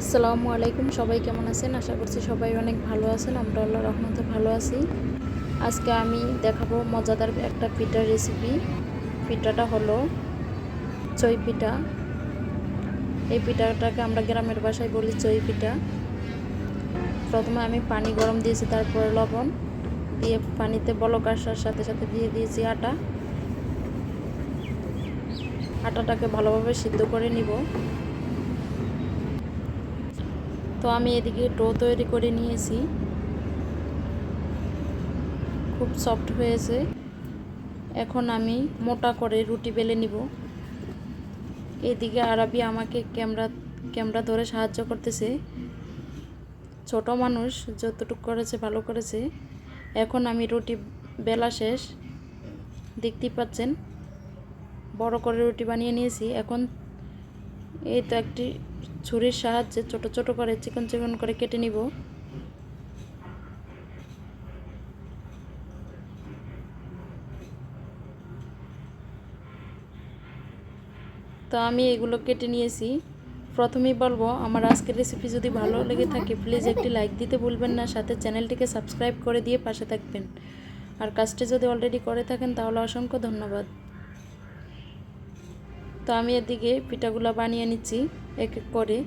আসসালামু আলাইকুম, সবাই কেমন আছেন? আশা করছি সবাই অনেক ভালো আছেন, আমরা আল্লাহ রহমতে ভালো আছি। আজকে আমি দেখাবো মজাদার একটা পিঠার রেসিপি পিঠাটা হলো চই পিঠা। এই পিঠাটাকে আমরা গ্রামের বাসায় বলি চই পিঠা। প্রথমে আমি পানি গরম দিয়েছি, তারপর লবণ। দিয়ে পানিতে বলক আসার সাথে সাথে দিয়ে দিয়েছি আটা। আটাটাকে ভালোভাবে সিদ্ধ করে নিব। তো আমি এদিকে ডো তৈরি করে নিয়েছি। খুব সফট হয়েছে। এখন আমি মোটা করে রুটি বেলে নিব। এদিকে আরবি আমাকে ক্যামেরা ক্যামেরা ধরে সাহায্য করতেছে। ছোট মানুষ যতটুকু করেছে ভালো করেছে। এখন আমি রুটি বেলা শেষ। দেখতেই পাচ্ছেন, বড় করে রুটি বানিয়ে নিয়েছি। এখন এই তো একটি ছুরির সাহায্যে ছোট ছোট করে চিকন চিকন করে কেটে নিব। তো আমি এগুলো কেটে নিয়েছি। প্রথমেই বলব, আমার আজকের রেসিপি যদি ভালো লেগে থাকে প্লিজ একটি লাইক দিতে ভুলবেন না, সাথে চ্যানেলটিকে সাবস্ক্রাইব করে দিয়ে পাশে থাকবেন। আর কাজটি যদি অলরেডি করে থাকেন, তাহলে অসংখ্য ধন্যবাদ। তো আমি এদিকে পিঠাগুলো বানিয়ে নিচ্ছি। এক এক করে।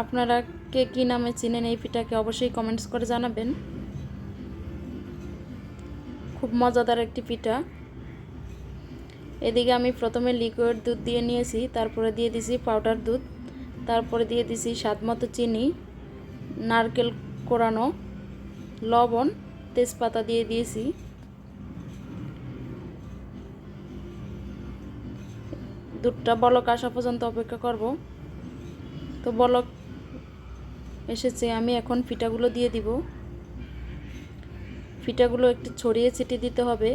আপনারা কে কী নামে চিনেন এই পিঠাকে অবশ্যই কমেন্টস করে জানাবেন। খুব মজাদার একটি পিঠা। এদিকে আমি প্রথমে লিকুইড দুধ দিয়ে নিয়েছি, তারপরে দিয়ে দিছি পাউডার দুধ, তারপরে দিয়ে দিছি স্বাদ মতো চিনি, নারকেল কোরানো, লবণ, তেজপাতা দিয়ে দিয়েছি। দুধটা বলক আসা পর্যন্ত অপেক্ষা করব। তো বলক এসেছে, আমি এখন পিঠাগুলো দিয়ে দিব। পিঠাগুলো একটু ছড়িয়ে ছিটিয়ে দিতে হবে।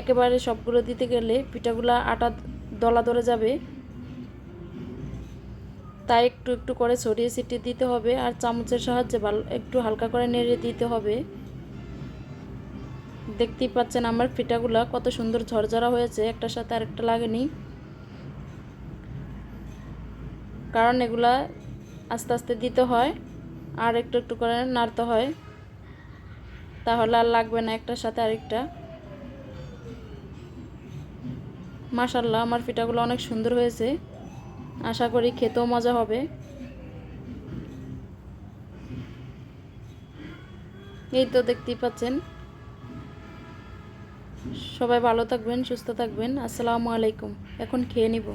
একেবারে সবগুলো দিতে গেলে পিঠাগুলো আটা দলা ধরে যাবে। তাই একটু একটু করে ছড়িয়ে ছিটিয়ে দিতে হবে আর চামচের সাহায্যে ভালো একটু হালকা করে নেড়ে দিতে হবে। দেখতেই পাচ্ছেন আমার পিঠাগুলো কত সুন্দর ঝরঝরা হয়েছে, একটার সাথে আরেকটা লাগেনি। কারণ এগুলা আস্তে আস্তে দিতে হয় আর একটু একটু করে নাড়তে হয়। তাহলে আর লাগবে না একটার সাথে আরেকটা। মাশাল্লাহ আমার পিঠাগুলো অনেক সুন্দর হয়েছে। আশা করি খেতেও মজা হবে। এই তো দেখতেই পাচ্ছেন। সবাই ভালো থাকবেন, সুস্থ থাকবেন। আসসালামু আলাইকুম। এখন খেয়ে নিব।